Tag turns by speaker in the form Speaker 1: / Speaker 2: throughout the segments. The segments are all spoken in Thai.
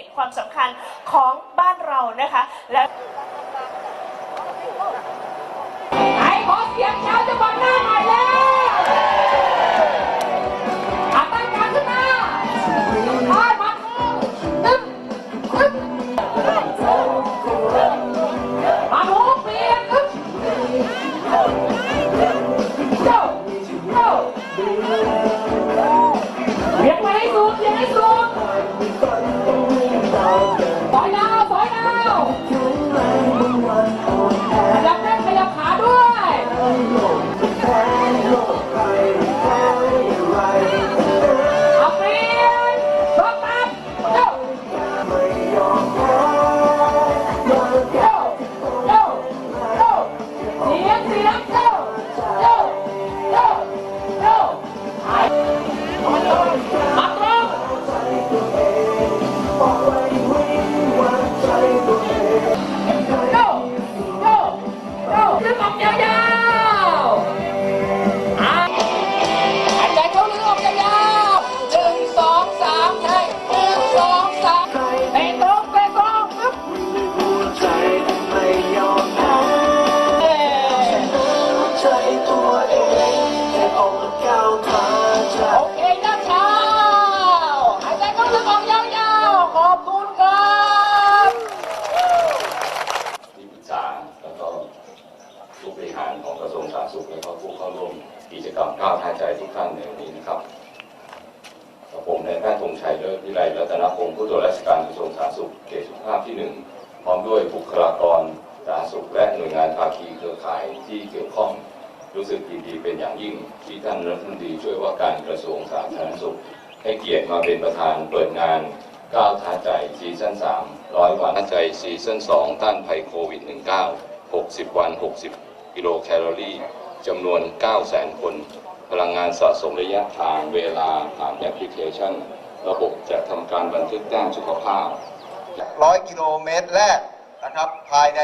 Speaker 1: เห็นความสำคัญของบ้านเรานะคะ และ
Speaker 2: ไอ้ขอเสียงชาวจังหวัดหน้าหน่อยแล้ว หารขอ
Speaker 3: งกระทรวงสาธารณสุขแล้วก็ผู้เข้าร่วมกิจกรรมก้าวท่าใจทุกท่านในวันนี้นะครับกับผมนายแพทย์ธงชัยเลิศวิไลรัตนพงศ์ผู้ตรวจราชการกระทรวงสาธารณสุขเขตสุขภาพที่หนึ่งพร้อมด้วยบุคลากรสาธารณสุขและหน่วยงานภาคีเครือข่ายที่เกี่ยวข้องรู้สึกยินดีเป็นอย่างยิ่งที่ท่านรัฐมนตรีช่วยว่าการกระทรวงสาธารณสุข ให้เกียรติมาเป็นประธานเปิดงานก้าวท้าใจซีซั่น3ร้อยวันท้าใจซีซั่น2ต้านภัยโควิด -19 60 วัน 60 กิโลแคลอรี่จำนวน 900,000 คน พลังงานสะสมระยะทางเวลาผ่านแอปพลิเคชัน ระบบจะทำการบันทึกแต้มสุขภาพ
Speaker 4: ร้อยกิโลเมตรแรกนะครับ ภายใน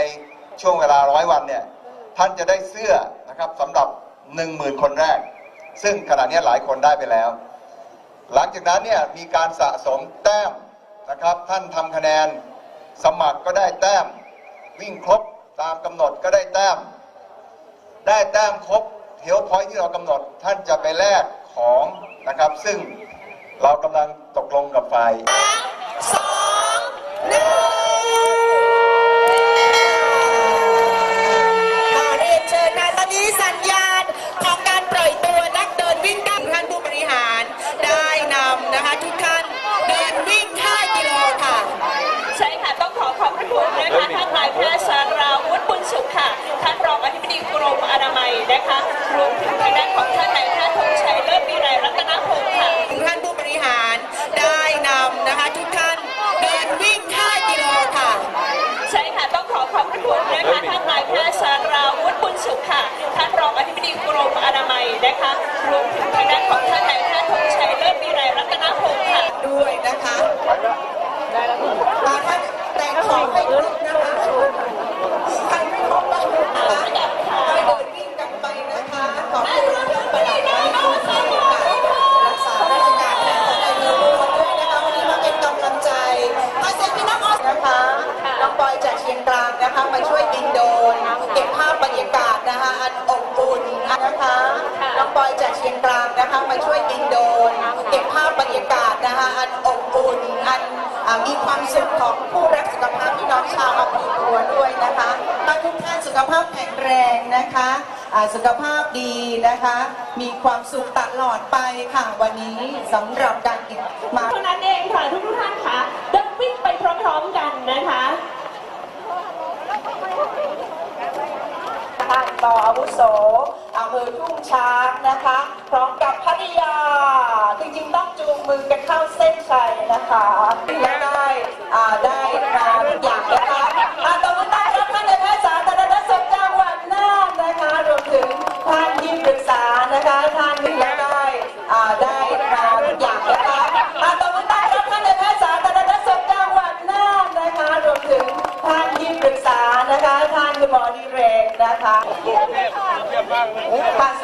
Speaker 4: ช่วงเวลาร้อยวันเนี่ย ท่านจะได้เสื้อนะครับสำหรับ 1 0,000 คนแรก ซึ่งขณะนี้หลายคนได้ไปแล้ว หลังจากนั้นเนี่ยมีการสะสมแต้มนะครับ ท่านทำคะแนนสมัครก็ได้แต้ม วิ่งครบตามกำหนดก็ได้แต้ม ได้แต้มครบเทียวพอยที่เรากำหนดท่านจะไปแลกของนะครับ ซึ่งเรากำลังตกลงกับฝ่าย
Speaker 5: ขอเรียนเชิญนะตอนนี้สัญญา นะคะ
Speaker 1: มาท่านแต่งของ
Speaker 5: ให้ครบนะคะใครไม่ครบต้องนะคะไปเดินวิ่งกันไปนะคะขอบคุณท่านประหลัดอธิบดีค่ะรักษาราชการแทนท่านนายกรัฐมนด้วยนะคะวันนี้มาเป็นกำลังใจมาเซ็นพี่น้องออสนะคะน้องปอยจากเชียงกลางนะคะมาช่วยบินโดนเก็บภาพบรรยากาศนะคะอันอบอุ่นนะคะน้องปอยจากเชียงกลางนะคะมาช่วยบินโดนเก็บภาพ ความสุขของผู้รักสุขภาพพี่น้องชาวอำเภอปัวด้วยนะคะมาทุกท่านสุขภาพแข็งแรงนะคะอ่าสุขภาพดีนะคะ มีความสุขตลอดไปค่ะวันนี้สำหรับการกินมา
Speaker 1: เท่านั้นเองค่ะทุกทุกๆท่านค่ะเดินวิ่งไปพร้อมๆกันนะคะ
Speaker 5: ท่านต่ออาวุโสอำเภอทุ่งช้างนะคะ พร้อมกับภริยา จริงๆต้องจูงมือกันเข้าเส้นชัยนะคะ นะคะท่านคุณหมอดิเรกนะคะค่ะ